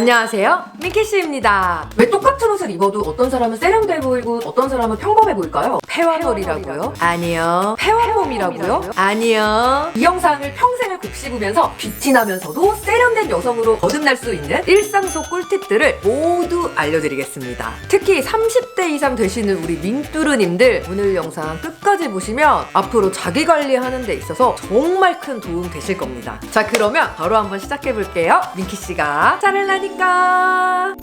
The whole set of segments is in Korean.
안녕하세요. 미키씨입니다. 왜 똑같은 옷을 입어도 어떤 사람은 세련돼 보이고 어떤 사람은 평범해 보일까요? 폐왕걸이라고요? 아니요. 폐왕몸이라고요? 아니요. 이 영상을 평생을 곡씹으면서 빛이 나면서도 세련된 여성으로 거듭날 수 있는 일상 속 꿀팁들을 모두 알려드리겠습니다. 특히 30대 이상 되시는 우리 민뚜르님들 오늘 영상 끝까지 보시면 앞으로 자기 관리하는 데 있어서 정말 큰 도움 되실 겁니다. 자 그러면 바로 한번 시작해 볼게요. 민키 씨가 잘하려니까.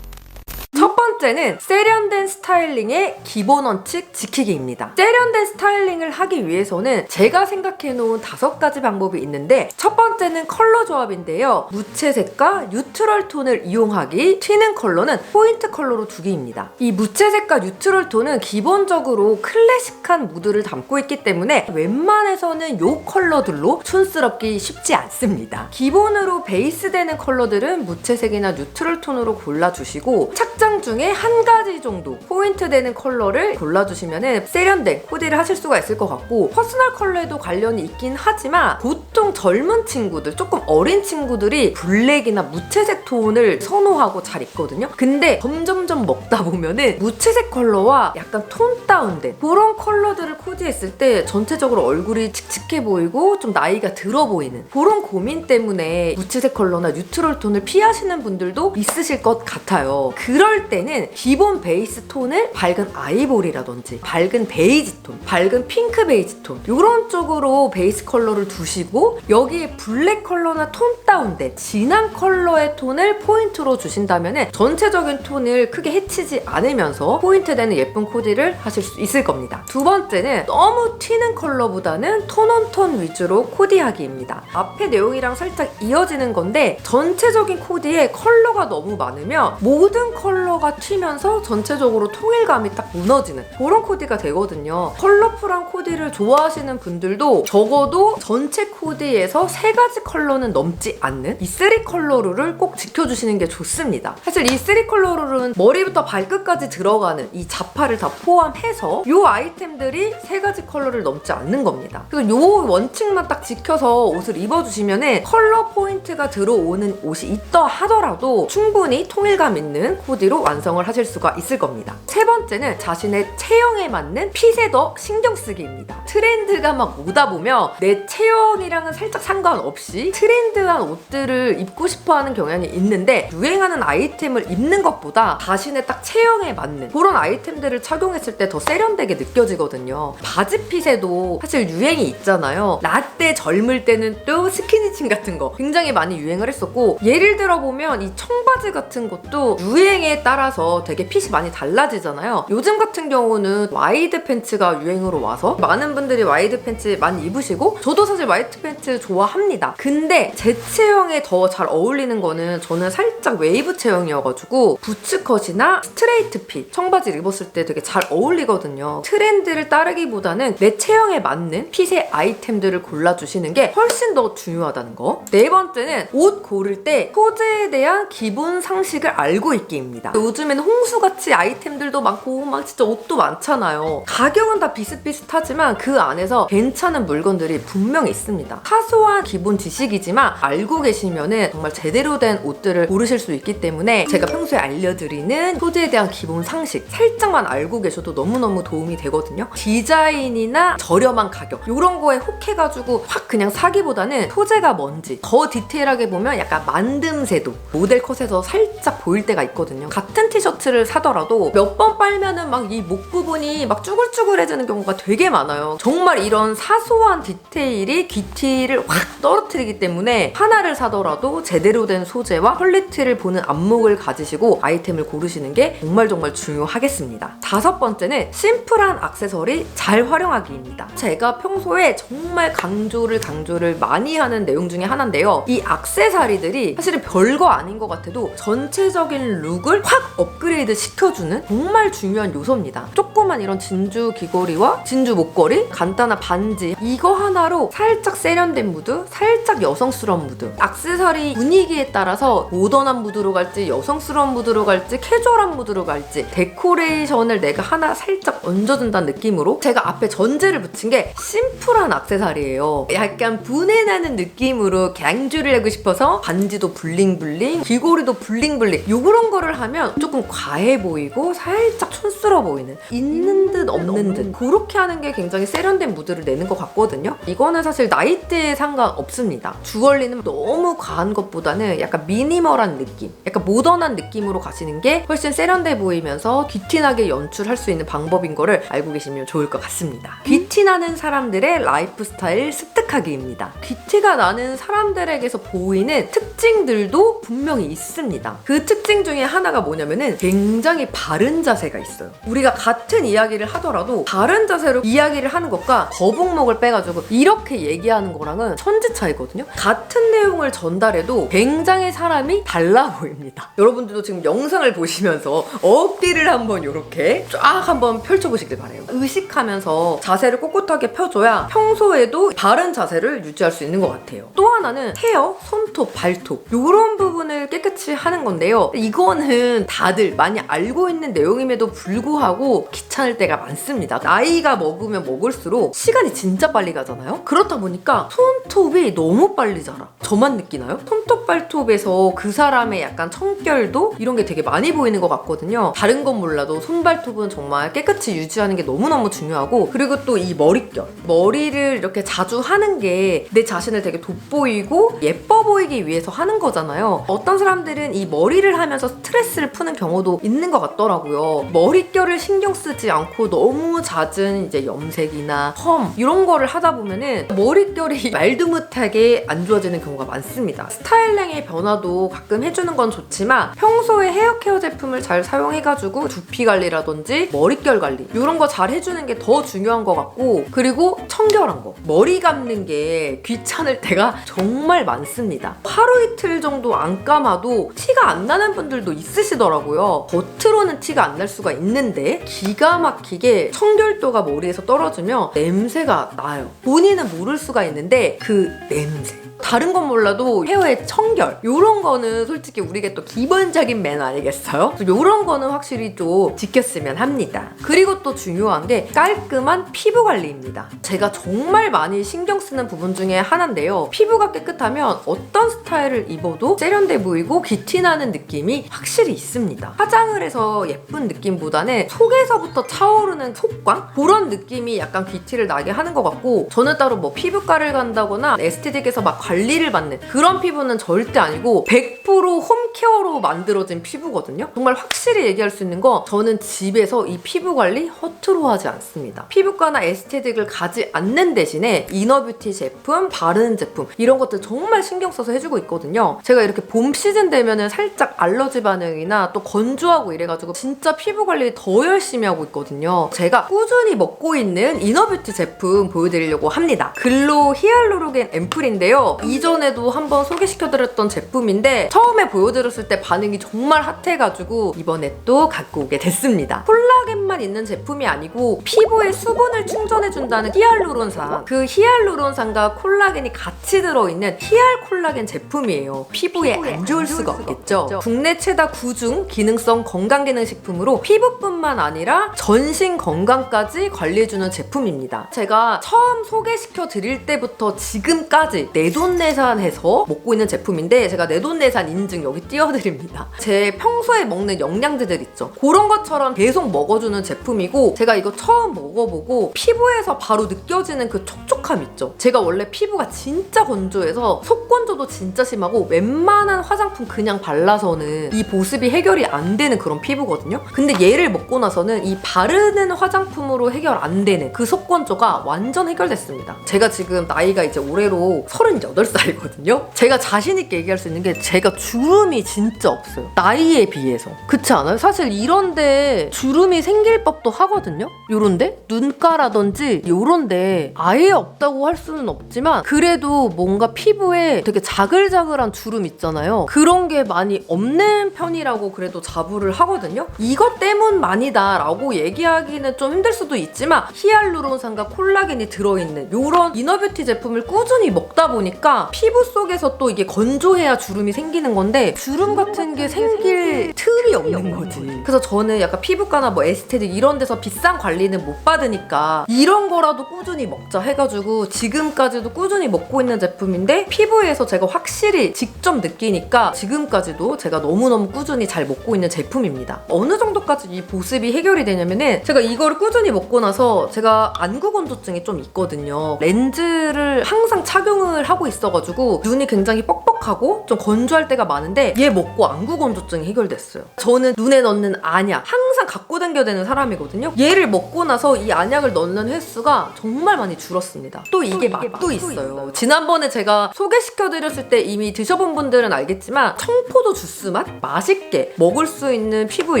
첫 번째는 세련된 스타일링의 기본 원칙 지키기입니다. 세련된 스타일링을 하기 위해서는 제가 생각해 놓은 다섯 가지 방법이 있는데 첫 번째는 컬러 조합인데요. 무채색과 뉴트럴 톤을 이용하기, 튀는 컬러는 포인트 컬러로 두기입니다. 이 무채색과 뉴트럴 톤은 기본적으로 클래식한 무드를 담고 있기 때문에 웬만해서는 이 컬러들로 촌스럽기 쉽지 않습니다. 기본으로 베이스 되는 컬러들은 무채색이나 뉴트럴 톤으로 골라주시고 착장 중에 한 가지 정도 포인트 되는 컬러를 골라주시면 세련된 코디를 하실 수가 있을 것 같고 퍼스널 컬러에도 관련이 있긴 하지만 보통 젊은 친구들 조금 어린 친구들이 블랙이나 무채색 톤을 선호하고 잘 입거든요. 근데 점점점 먹다 보면은 무채색 컬러와 약간 톤 다운된 그런 컬러들을 코디했을 때 전체적으로 얼굴이 칙칙해 보이고 좀 나이가 들어 보이는 그런 고민 때문에 무채색 컬러나 뉴트럴 톤을 피하시는 분들도 있으실 것 같아요. 그럴 때는 기본 베이스 톤을 밝은 아이보리라든지 밝은 베이지 톤, 밝은 핑크 베이지 톤 이런 쪽으로 베이스 컬러를 두시고 여기에 블랙 컬러나 톤 다운된 진한 컬러의 톤을 포인트로 주신다면 전체적인 톤을 크게 해치지 않으면서 포인트 되는 예쁜 코디를 하실 수 있을 겁니다. 두 번째는 너무 튀는 컬러보다는 톤온톤 위주로 코디하기입니다. 앞에 내용이랑 살짝 이어지는 건데 전체적인 코디에 컬러가 너무 많으면 모든 컬러 가 튀면서 전체적으로 통일감이 딱 무너지는 그런 코디가 되거든요. 컬러풀한 코디를 좋아하시는 분들도 적어도 전체 코디에서 세 가지 컬러는 넘지 않는 이 쓰리 컬러 룰을 꼭 지켜주시는 게 좋습니다. 사실 이 쓰리 컬러 룰은 머리부터 발끝까지 들어가는 이 자파를 다 포함해서 이 아이템들이 세 가지 컬러를 넘지 않는 겁니다. 그래서 이 원칙만 딱 지켜서 옷을 입어주시면 컬러 포인트가 들어오는 옷이 있다 하더라도 충분히 통일감 있는 코디로 완성을 하실 수가 있을 겁니다. 세 번째는 자신의 체형에 맞는 핏에 더 신경 쓰기입니다. 트렌드가 막 오다 보면 내 체형이랑은 살짝 상관없이 트렌드한 옷들을 입고 싶어 하는 경향이 있는데 유행하는 아이템을 입는 것보다 자신의 딱 체형에 맞는 그런 아이템들을 착용했을 때 더 세련되게 느껴지거든요. 바지 핏에도 사실 유행이 있잖아요. 라떼 젊을 때는 또 스키니진 같은 거 굉장히 많이 유행을 했었고 예를 들어 보면 이 청바지 같은 것도 유행에 따라서 되게 핏이 많이 달라지잖아요. 요즘 같은 경우는 와이드 팬츠가 유행으로 와서 많은 분들이 와이드 팬츠 많이 입으시고 저도 사실 와이드 팬츠 좋아합니다. 근데 제 체형에 더 잘 어울리는 거는 저는 살짝 웨이브 체형이어가지고 부츠컷이나 스트레이트 핏 청바지를 입었을 때 되게 잘 어울리거든요. 트렌드를 따르기보다는 내 체형에 맞는 핏의 아이템들을 골라주시는 게 훨씬 더 중요하다는 거. 네 번째는 옷 고를 때 소재에 대한 기본 상식을 알고 있기입니다. 요즘에는 홍수같이 아이템들도 많고 막 진짜 옷도 많잖아요. 가격은 다 비슷비슷하지만 그 안에서 괜찮은 물건들이 분명히 있습니다. 사소한 기본 지식이지만 알고 계시면은 정말 제대로 된 옷들을 고르실 수 있기 때문에 제가 평소에 알려드리는 소재에 대한 기본 상식 살짝만 알고 계셔도 너무너무 도움이 되거든요. 디자인이나 저렴한 가격 이런 거에 혹해가지고 확 그냥 사기보다는 소재가 뭔지 더 디테일하게 보면 약간 만듦새도 모델 컷에서 살짝 보일 때가 있거든요. 같은 티셔츠를 사더라도 몇 번 빨면은 막 이 목 부분이 막 쭈글쭈글해지는 경우가 되게 많아요. 정말 이런 사소한 디테일이 귀티를 확 떨어뜨리기 때문에 하나를 사더라도 제대로 된 소재와 퀄리티를 보는 안목을 가지시고 아이템을 고르시는 게 정말 정말 중요하겠습니다. 다섯 번째는 심플한 액세서리 잘 활용하기입니다. 제가 평소에 정말 강조를 강조를 많이 하는 내용 중에 하나인데요. 이 액세서리들이 사실은 별거 아닌 것 같아도 전체적인 룩을 확 업그레이드 시켜주는 정말 중요한 요소입니다. 조그만 이런 진주 귀걸이와 진주 목걸이, 간단한 반지 이거 하나로 살짝 세련된 무드, 살짝 여성스러운 무드. 악세사리 분위기에 따라서 모던한 무드로 갈지 여성스러운 무드로 갈지 캐주얼한 무드로 갈지 데코레이션을 내가 하나 살짝 얹어준다는 느낌으로 제가 앞에 전제를 붙인 게 심플한 악세사리예요. 약간 분해나는 느낌으로 강조를 하고 싶어서 반지도 블링블링, 귀걸이도 블링블링 요런 거를 하면 조금 과해 보이고 살짝 촌스러워 보이는 있는 듯 없는 듯 그렇게 하는 게 굉장히 세련된 무드를 내는 것 같거든요. 이거는 사실 나이대에 상관 없습니다. 주얼리는 너무 과한 것보다는 약간 미니멀한 느낌, 약간 모던한 느낌으로 가시는 게 훨씬 세련돼 보이면서 귀티나게 연출할 수 있는 방법인 거를 알고 계시면 좋을 것 같습니다. 귀티 나는 사람들의 라이프 스타일 습득하기입니다. 귀티가 나는 사람들에게서 보이는 특징들도 분명히 있습니다. 그 특징 중에 하나가 뭐냐면은 굉장히 바른 자세가 있어요. 우리가 같은 이야기를 하더라도 바른 자세로 이야기를 하는 것과 거북목을 빼가지고 이렇게 얘기하는 거랑은 천지 차이거든요. 같은 내용을 전달해도 굉장히 사람이 달라 보입니다. 여러분들도 지금 영상을 보시면서 어깨를 한번 이렇게 쫙 한번 펼쳐보시길 바래요. 의식하면서 자세를 꼿꼿하게 펴줘야 평소에도 바른 자세를 유지할 수 있는 것 같아요. 또 하나는 헤어, 손톱, 발톱 이런 부분을 깨끗이 하는 건데요. 이거는 다들 많이 알고 있는 내용임에도 불구하고 귀찮을 때가 많습니다. 나이가 먹으면 먹을수록 시간이 진짜 빨리 가잖아요. 그렇다 보니까 손톱이 너무 빨리 자라. 저만 느끼나요? 손톱 발톱에서 그 사람의 약간 청결도 이런 게 되게 많이 보이는 것 같거든요. 다른 건 몰라도 손발톱은 정말 깨끗이 유지하는 게 너무너무 중요하고 그리고 또 이 머릿결 머리를 이렇게 자주 하는 게 내 자신을 되게 돋보이고 예뻐 보이기 위해서 하는 거잖아요. 어떤 사람들은 이 머리를 하면서 스트레스를 푸는 경우도 있는 것 같더라고요. 머릿결을 신경 쓰지 않고 너무 잦은 이제 염색이나 펌 이런 거를 하다 보면은 머릿결이 말도 못하게 안 좋아지는 경우가 많습니다. 스타일링의 변화도 가끔 해주는 건 좋지만 평소에 헤어 케어 제품을 잘 사용해가지고 두피 관리라든지 머릿결 관리 이런 거 잘 해주는 게 더 중요한 것 같고 그리고 청결한 거 머리 감는 게 귀찮을 때가 정말 많습니다. 하루 이틀 정도 안 감아도 티가 안 나는 분들도 있으 시더라고요. 겉으로는 티가 안 날 수가 있는데 기가 막히게 청결도가 머리에서 떨어지면 냄새가 나요. 본인은 모를 수가 있는데 그 냄새. 다른 건 몰라도 헤어의 청결 이런 거는 솔직히 우리가 또 기본적인 매너 아니겠어요? 이런 거는 확실히 좀 지켰으면 합니다. 그리고 또 중요한 게 깔끔한 피부 관리입니다. 제가 정말 많이 신경 쓰는 부분 중에 하나인데요. 피부가 깨끗하면 어떤 스타일을 입어도 세련돼 보이고 귀티나는 느낌이 확실히 있습니다. 화장을 해서 예쁜 느낌보다는 속에서부터 차오르는 속광 그런 느낌이 약간 귀티를 나게 하는 것 같고 저는 따로 뭐 피부과를 간다거나 에스테틱에서 막 관리를 받는 그런 피부는 절대 아니고 100% 홈케어로 만들어진 피부거든요. 정말 확실히 얘기할 수 있는 건 저는 집에서 이 피부 관리 허투루 하지 않습니다. 피부과나 에스테틱을 가지 않는 대신에 이너뷰티 제품, 바르는 제품 이런 것들 정말 신경 써서 해주고 있거든요. 제가 이렇게 봄 시즌 되면은 살짝 알러지 반응이나 또 건조하고 이래가지고 진짜 피부 관리 더 열심히 하고 있거든요. 제가 꾸준히 먹고 있는 이너뷰티 제품 보여드리려고 합니다. 글로 히알루로겐 앰플인데요. 이전에도 한번 소개시켜드렸던 제품인데 처음에 보여드렸을 때 반응이 정말 핫해가지고 이번에 또 갖고 오게 됐습니다. 콜라겐만 있는 제품이 아니고 피부에 수분을 충전해준다는 히알루론산 그 히알루론산과 콜라겐이 같이 들어있는 히알 콜라겐 제품이에요. 피부에 안 좋을 수가 없겠죠. 국내 최다 구중 기능성 건강기능식품으로 피부뿐만 아니라 전신 건강까지 관리해주는 제품입니다. 제가 처음 소개시켜 드릴 때부터 지금까지 내 돈 내산해서 먹고 있는 제품인데 제가 내돈내산 인증 여기 띄워드립니다. 제 평소에 먹는 영양제들 있죠. 그런 것처럼 계속 먹어주는 제품이고 제가 이거 처음 먹어보고 피부에서 바로 느껴지는 그 촉촉함 있죠. 제가 원래 피부가 진짜 건조해서 속건조도 진짜 심하고 웬만한 화장품 그냥 발라서는 이 보습이 해결이 안 되는 그런 피부거든요. 근데 얘를 먹고 나서는 이 바르는 화장품으로 해결 안 되는 그 속건조가 완전 해결됐습니다. 제가 지금 나이가 이제 올해로 36 28살이거든요. 제가 자신있게 얘기할 수 있는 게 제가 주름이 진짜 없어요. 나이에 비해서. 그렇지 않아요? 사실 이런데 주름이 생길 법도 하거든요? 요런데? 눈가라든지 요런데 아예 없다고 할 수는 없지만 그래도 뭔가 피부에 되게 자글자글한 주름 있잖아요. 그런 게 많이 없는 편이라고 그래도 자부를 하거든요. 이것 때문만이다 라고 얘기하기는 좀 힘들 수도 있지만 히알루론산과 콜라겐이 들어있는 요런 이너뷰티 제품을 꾸준히 먹다 보니까 피부 속에서 또 이게 건조해야 주름이 생기는 건데 주름 같은 게 생길 틈이 없는 거지. 그래서 저는 약간 피부과나 뭐 에스테틱 이런 데서 비싼 관리는 못 받으니까 이런 거라도 꾸준히 먹자 해가지고 지금까지도 꾸준히 먹고 있는 제품인데 피부에서 제가 확실히 직접 느끼니까 지금까지도 제가 너무너무 꾸준히 잘 먹고 있는 제품입니다. 어느 정도까지 이 보습이 해결이 되냐면은 제가 이거를 꾸준히 먹고 나서 제가 안구 건조증이 좀 있거든요. 렌즈를 항상 착용을 하고 있어 가지고 눈이 굉장히 뻑뻑하고 좀 건조할 때가 많은데 얘 먹고 안구 건조증이 해결됐어요. 저는 눈에 넣는 안약 항상 갖고 다녀야 되는 사람이거든요. 얘를 먹고 나서 이 안약을 넣는 횟수가 정말 많이 줄었습니다. 또 이게 맛도 있어요. 지난번에 제가 소개시켜드렸을 때 이미 드셔본 분들은 알겠지만 청포도 주스 맛 맛있게 먹을 수 있는 피부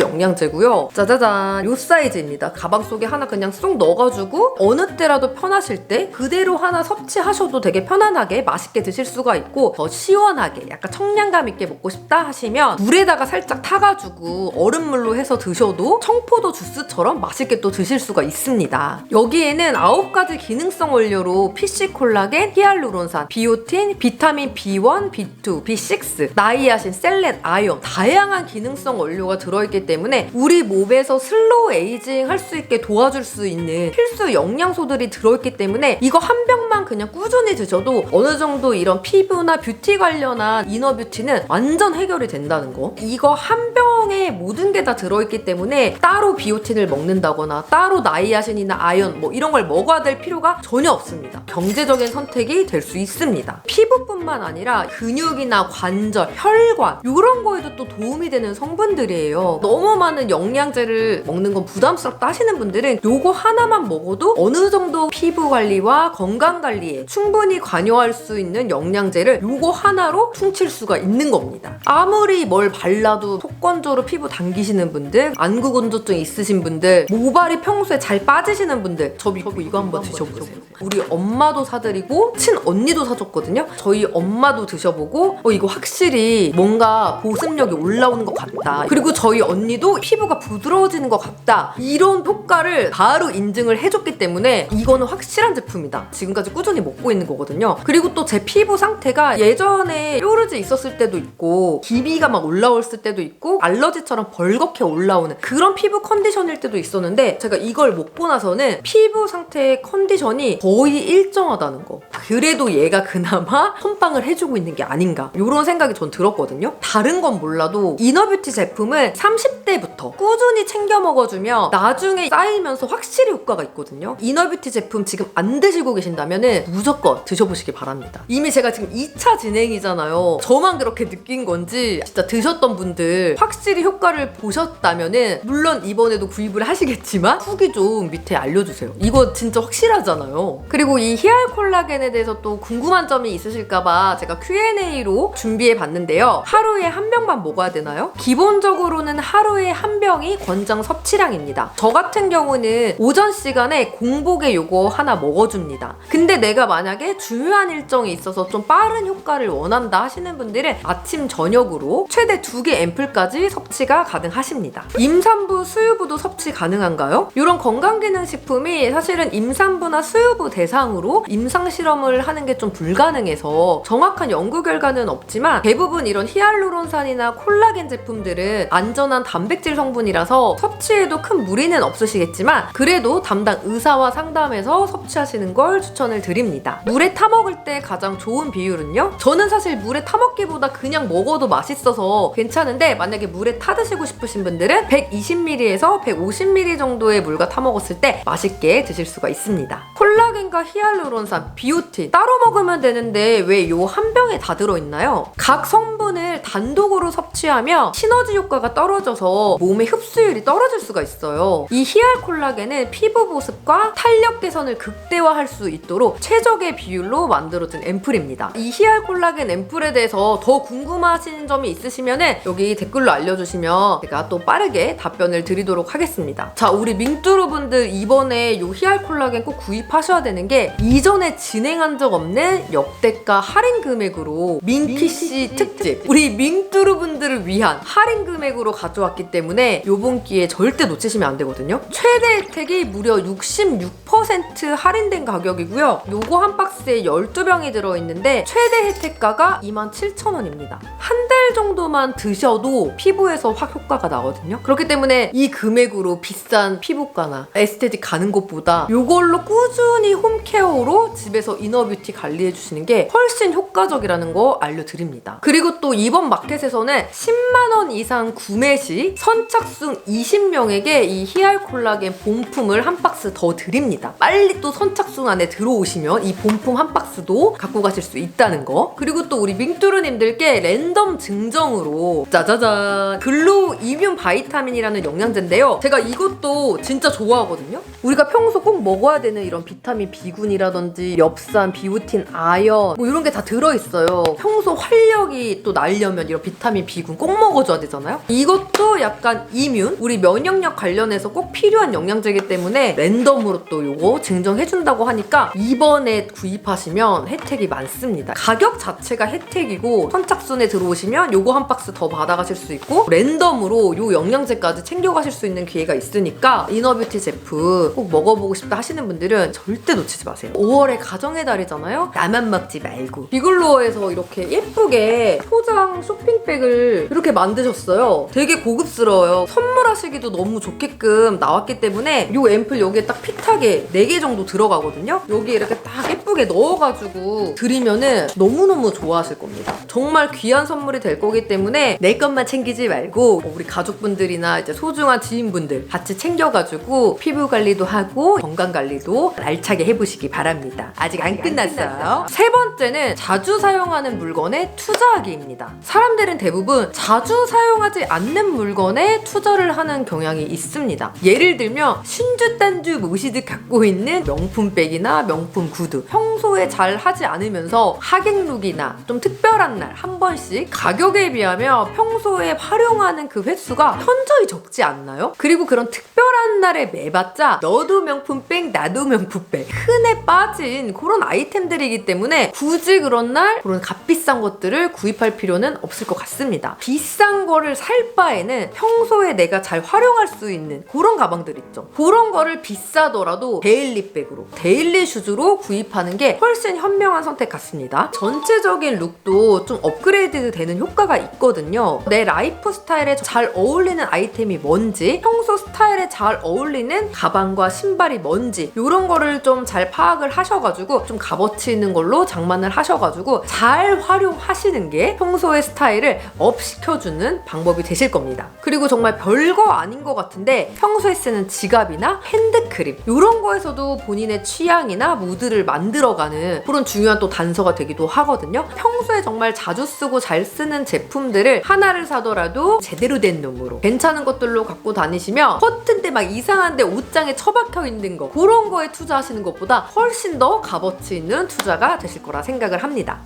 영양제고요. 짜자잔 요 사이즈입니다. 가방 속에 하나 그냥 쏙 넣어가지고 어느 때라도 편하실 때 그대로 하나 섭취하셔도 되게 편안하게 맛있게 드실 수가 있고 더 시원하게 약간 청량감 있게 먹고 싶다 하시면 물에다가 살짝 타가지고 얼음물로 해서 드셔도 청포도 주스처럼 맛있게 또 드실 수가 있습니다. 여기에는 9가지 기능성 원료로 PC 콜라겐, 히알루론산, 비오틴, 비타민 B1, B2, B6, 나이아신, 셀렌, 아연 다양한 기능성 원료가 들어있기 때문에 우리 몸에서 슬로우 에이징 할 수 있게 도와줄 수 있는 필수 영양소들이 들어있기 때문에 이거 한 병만 그냥 꾸준히 드셔도 어느 정도 이런 피부나 뷰티 관련한 이너 뷰티는 완전 해결이 된다는 거. 이거 한 병에 모든 게 다 들어있기 때문에 따로 비오틴을 먹는다거나 따로 나이아신이나 아연 뭐 이런 걸 먹어야 될 필요가 전혀 없습니다. 경제적인 선택이 될 수 있습니다. 피부뿐만 아니라 근육이나 관절, 혈관 이런 거에도 또 도움이 되는 성분들이에요. 너무 많은 영양제를 먹는 건 부담스럽다 하시는 분들은 요거 하나만 먹어도 어느 정도 피부 관리와 건강 관리에 충분히 관여할 수 있는 영양제를 요거 하나로 퉁칠 수가 있는 겁니다. 아무리 뭘 발라도 속건조로 피부 당기시는 분들, 안구 건조증 있으신 분들, 모발이 평소에 잘 빠지시는 분들, 저 믿고 이거 한번 드셔보세요. 우리 엄마도 사드리고 친 언니도 사줬거든요. 저희 엄마도 드셔보고 어 이거 확실히 뭔가 보습력이 올라오는 것 같다. 그리고 저희 언니도 피부가 부드러워지는 것 같다. 이런 효과를 바로 인증을 해줬기 때문에 이거는 확실한 제품이다. 지금까지 꾸준히 먹고 있는 거거든요. 그리고 또제 피부 상태가 예전에 뾰루지 있었을 때도 있고 기비가 막 올라왔을 때도 있고 알러지처럼 벌겋게 올라오는 그런 피부 컨디션일 때도 있었는데 제가 이걸 먹고 나서는 피부 상태의 컨디션이 거의 일정하다는 거. 그래도 얘가 그나마 선빵을 해주고 있는 게 아닌가 이런 생각이 전 들었거든요. 다른 건 몰라도 이너뷰티 제품은 30대부터 꾸준히 챙겨 먹어주면 나중에 쌓이면서 확실히 효과가 있거든요. 이너뷰티 제품 지금 안 드시고 계신다면 무조건 드셔보시기 바랍니다. 이미 제가 지금 2차 진행이잖아요. 저만 그렇게 느낀 건지 진짜 드셨던 분들 확실히 효과를 보셨다면 물론 이번에도 구입을 하시겠지만 후기 좀 밑에 알려주세요. 이거 진짜 확실하잖아요. 그리고 이 히알 콜라겐에 대해서 또 궁금한 점이 있으실까봐 제가 Q&A로 준비해 봤는데요. 하루에 한 병만 먹어야 되나요? 기본적으로는 하루에 한 병이 권장 섭취량입니다. 저 같은 경우는 오전 시간에 공복에 요거 하나 먹어줍니다. 근데 내가 만약에 중요한 일정 이 있어서 좀 빠른 효과를 원한다 하시는 분들은 아침 저녁으로 최대 두개 앰플까지 섭취가 가능하십니다. 임산부, 수유부도 섭취 가능한가요? 이런 건강기능식품이 사실은 임산부나 수유부 대상으로 임상 실험을 하는 게 좀 불가능해서 정확한 연구 결과는 없지만 대부분 이런 히알루론산이나 콜라겐 제품들은 안전한 단백질 성분이라서 섭취에도 큰 무리는 없으시겠지만 그래도 담당 의사와 상담해서 섭취하시는 걸 추천을 드립니다. 물에 타먹을 때 가장 좋은 비율은요? 저는 사실 물에 타먹기보다 그냥 먹어도 맛있어서 괜찮은데 만약에 물에 타드시고 싶으신 분들은 120ml에서 150ml 정도의 물과 타먹었을 때 맛있게 드실 수가 있습니다. 콜라겐과 히알루론산, 비오틴 따로 먹으면 되는데 왜 요 한 병에 다 들어있나요? 각 성분을 단독으로 섭취하면 시너지 효과가 떨어져서 몸의 흡수율이 떨어질 수가 있어요. 이 히알 콜라겐은 피부 보습과 탄력 개선을 극대화할 수 있도록 최적의 비율로 만들어진 앰플입니다. 이 히알 콜라겐 앰플에 대해서 더 궁금하신 점이 있으시면은 여기 댓글로 알려주시면 제가 또 빠르게 답변을 드리도록 하겠습니다. 자, 우리 민뚜루 분들 이번에 요 히알 콜라겐 꼭 구입하셔야 되는 게 이전에 진행한 적 없는 역대가 할인 금액으로 민키씨 특집 우리 민뚜루 분들을 위한 할인 금액으로 가져왔기 때문에 요번 기회에 절대 놓치시면 안 되거든요. 최대 혜택이 무려 66% 할인된 가격이고요. 요거 한 박스에 12병이 들어있는데 최대 혜택가가 27,000원입니다. 한 달 정도만 드셔도 피부에서 확 효과가 나거든요. 그렇기 때문에 이 금액으로 비싼 피부과나 에스테틱 가는 것보다 요걸로 꾸준히 홈케어로 집에서 이너뷰티 관리해 주시는 게 훨씬 효과적이라는 거 알려드립니다. 그리고 또 이번 마켓에서는 10만원 이상 구매 시 선착순 20명에게 이 히알 콜라겐 본품을 한 박스 더 드립니다. 빨리 또 선착순 안에 들어오시면 이 본품 한 박스도 갖고 가실 수 있다는 거. 그리고 또 우리 밍뚜루님들께 랜덤 증정으로 짜자잔 글로우 이뮨 바이타민이라는 영양제인데요. 제가 이것도 진짜 좋아하거든요. 우리가 평소 꼭 먹어야 되는 이런 비타민 B군이라든지 엽산, 비오틴, 아연 뭐 이런 게 다 들어있어요. 평소 활력이 또 날려면 이런 비타민 B군 꼭 먹어줘야 되잖아요. 이것도 약간 이뮨 우리 면역력 관련해서 꼭 필요한 영양제이기 때문에 랜덤으로 또 요거 증정해준다고 하니까 이번에 구입하시면 혜택 이 많습니다. 가격 자체가 혜택이고 선착순에 들어오시면 요거 한 박스 더 받아가실 수 있고 랜덤으로 요 영양제까지 챙겨가실 수 있는 기회가 있으니까 이너뷰티 제품 꼭 먹어보고 싶다 하시는 분들은 절대 놓치지 마세요. 5월에 가정의 달이잖아요. 나만 먹지 말고 비글로어에서 이렇게 예쁘게 포장 쇼핑백을 이렇게 만드셨어요. 되게 고급스러워요. 선물하시기도 너무 좋게끔 나왔기 때문에 요 앰플 여기에 딱 핏하게 4개 정도 들어가거든요. 여기 이렇게 딱 예쁘게 넣어가지고 드리면은 너무너무 좋아하실 겁니다. 정말 귀한 선물이 될 거기 때문에 내 것만 챙기지 말고 우리 가족분들이나 이제 소중한 지인분들 같이 챙겨가지고 피부 관리도 하고 건강 관리도 알차게 해보시기 바랍니다. 아직 안 끝났어요. 세 번째는 자주 사용하는 물건에 투자하기입니다. 사람들은 대부분 자주 사용하지 않는 물건에 투자를 하는 경향이 있습니다. 예를 들면 신주 단주 모시듯 갖고 있는 명품백이나 명품 구두 평소에 잘 하지 않으면서 하객룩이나 좀 특별한 날 한 번씩 가격에 비하면 평소에 활용하는 그 횟수가 현저히 적지 않나요? 그리고 그런 특별한 날에 매봤자 너도 명품 백 나도 명품 백 흔해 빠진 그런 아이템들이기 때문에 굳이 그런 날 그런 값비싼 것들을 구입할 필요는 없을 것 같습니다. 비싼 거를 살 바에는 평소에 내가 잘 활용할 수 있는 그런 가방들 있죠. 그런 거를 비싸더라도 데일리백으로 데일리 슈즈로 구입하는 게 훨씬 현명한 선택 같습니다. 전체적인 룩도 좀 업그레이드 되는 효과가 있거든요. 내 라이프 스타일에 잘 어울리는 아이템이 뭔지, 평소 스타일에 잘 어울리는 가방과 신발이 뭔지 이런 거를 좀 잘 파악을 하셔가지고 좀 값어치 있는 걸로 장만을 하셔가지고 잘 활용하시는 게 평소의 스타일을 업 시켜주는 방법이 되실 겁니다. 그리고 정말 별거 아닌 것 같은데 평소에 쓰는 지갑이나 핸드크림 이런 거에서도 본인의 취향이나 무드를 만들 어가는 그런 중요한 또 단서가 되기도 하거든요. 평소에 정말 자주 쓰고 잘 쓰는 제품들을 하나를 사더라도 제대로 된 놈으로 괜찮은 것들로 갖고 다니시면 커튼데 막 이상한데 옷장에 처박혀 있는 거 그런 거에 투자하시는 것보다 훨씬 더 값어치 있는 투자가 되실 거라 생각을 합니다.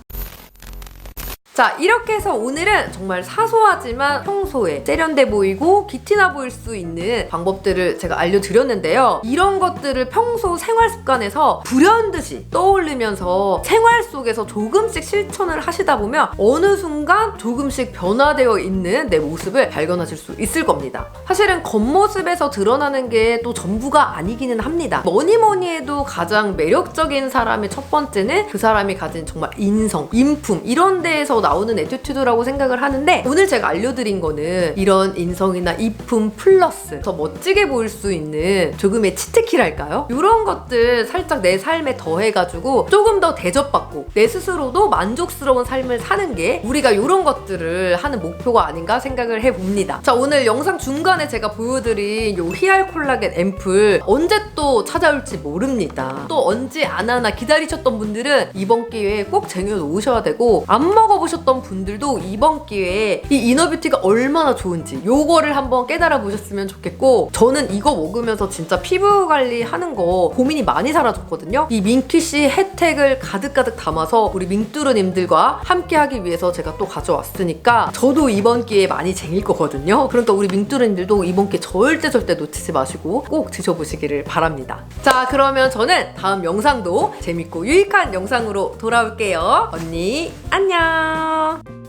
자 이렇게 해서 오늘은 정말 사소하지만 평소에 세련돼 보이고 기티나 보일 수 있는 방법들을 제가 알려드렸는데요. 이런 것들을 평소 생활 습관에서 불현듯이 떠올리면서 생활 속에서 조금씩 실천을 하시다 보면 어느 순간 조금씩 변화되어 있는 내 모습을 발견하실 수 있을 겁니다. 사실은 겉모습에서 드러나는 게 또 전부가 아니기는 합니다. 뭐니 뭐니 해도 가장 매력적인 사람의 첫 번째는 그 사람이 가진 정말 인성, 인품 이런 데에서 나오는 에튜튜드라고 생각을 하는데 오늘 제가 알려드린 거는 이런 인성이나 이품 플러스 더 멋지게 보일 수 있는 조금의 치트키랄까요? 이런 것들 살짝 내 삶에 더해가지고 조금 더 대접받고 내 스스로도 만족스러운 삶을 사는 게 우리가 이런 것들을 하는 목표가 아닌가 생각을 해봅니다. 자 오늘 영상 중간에 제가 보여드린 요 히알 콜라겐 앰플 언제 또 찾아올지 모릅니다. 또 언제 안 하나 기다리셨던 분들은 이번 기회에 꼭 쟁여놓으셔야 되고 안 먹어보셨 던 분들도 이번 기회에 이 이너뷰티가 얼마나 좋은지 요거를 한번 깨달아 보셨으면 좋겠고 저는 이거 먹으면서 진짜 피부 관리하는 거 고민이 많이 사라졌거든요. 이 민키씨 혜택을 가득가득 담아서 우리 민뚜르님들과 함께 하기 위해서 제가 또 가져왔으니까 저도 이번 기회에 많이 쟁일 거거든요. 그러니까 우리 민뚜르님들도 이번 기회 절대 절대 놓치지 마시고 꼭 드셔보시기를 바랍니다. 자 그러면 저는 다음 영상도 재밌고 유익한 영상으로 돌아올게요. 언니 안녕.